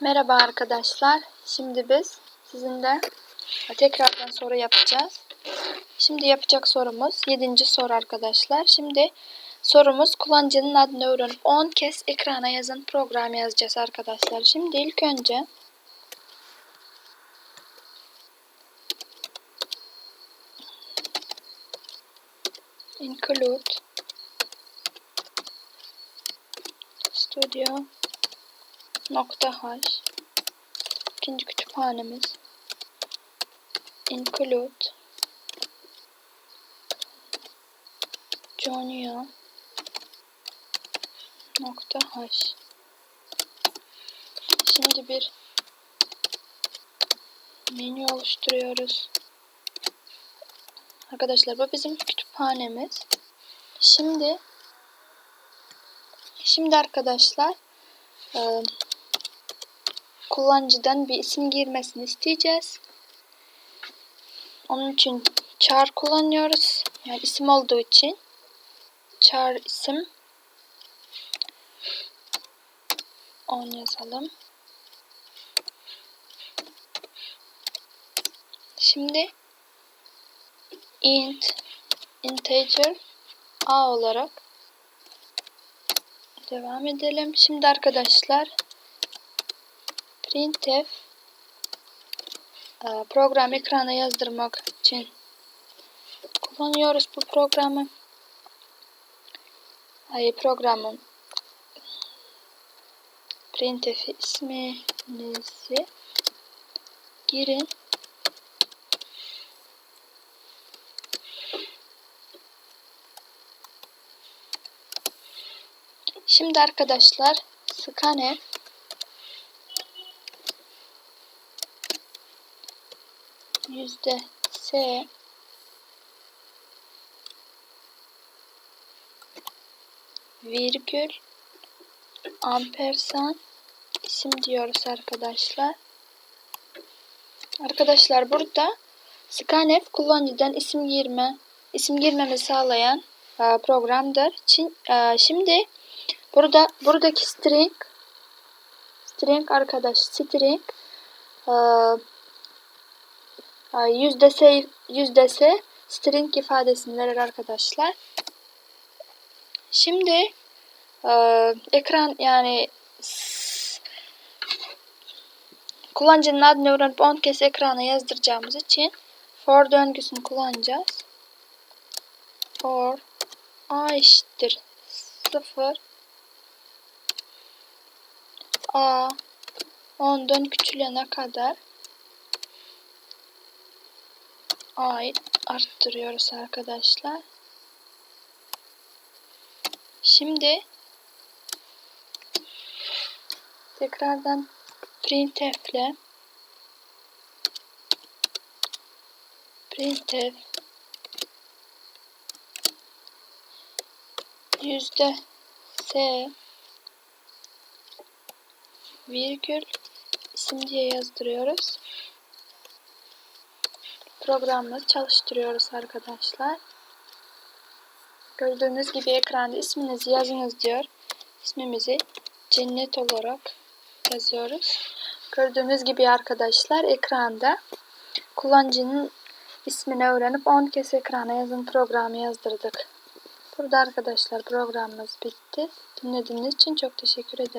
Merhaba arkadaşlar. Şimdi biz sizinle tekrardan soru yapacağız. Şimdi yapacak sorumuz 7. soru arkadaşlar. Şimdi sorumuz kullanıcının adını öğrenip 10 kez ekrana yazın program yazacağız arkadaşlar. Şimdi ilk önce include studio nokta h ikinci kütüphanemiz. İnclude. Jonia nokta h şimdi bir menü oluşturuyoruz. Arkadaşlar bu bizim kütüphanemiz. Şimdi şimdi arkadaşlar e, kullanıcıdan bir isim girmesini isteyeceğiz. Onun için char kullanıyoruz. Yani isim olduğu için char isim 10 yazalım. Şimdi int integer a olarak devam edelim. Şimdi arkadaşlar printf e, program ekrana yazdırmak için kullanıyoruz bu programı. Ay programın printf isminizi girin. Şimdi arkadaşlar scanf yüzde S virgül ampersan isim diyoruz arkadaşlar. Arkadaşlar burada scanf kullanıcıdan isim girme isim girmemi sağlayan e, programdır. E, şimdi burada buradaki string string arkadaş string e, yüzdesi yüzdesi string ifadesini verir arkadaşlar. Şimdi e, ekran yani kullanıcının adını öğrenip 10 kez ekrana yazdıracağımız için for döngüsünü kullanacağız. For a eşittir 0 a 10'dan küçülene kadar a'yı arttırıyoruz arkadaşlar. Şimdi tekrardan printf ile printf yüzde s virgül isim diye yazdırıyoruz. Programla çalıştırıyoruz arkadaşlar. Gördüğünüz gibi ekranda isminizi yazınız diyor. İsmimizi cennet olarak yazıyoruz. Gördüğünüz gibi arkadaşlar ekranda kullanıcının ismini öğrenip 10 kez ekrana yazın programı yazdırdık. Burada arkadaşlar programımız bitti. Dinlediğiniz için çok teşekkür ederim.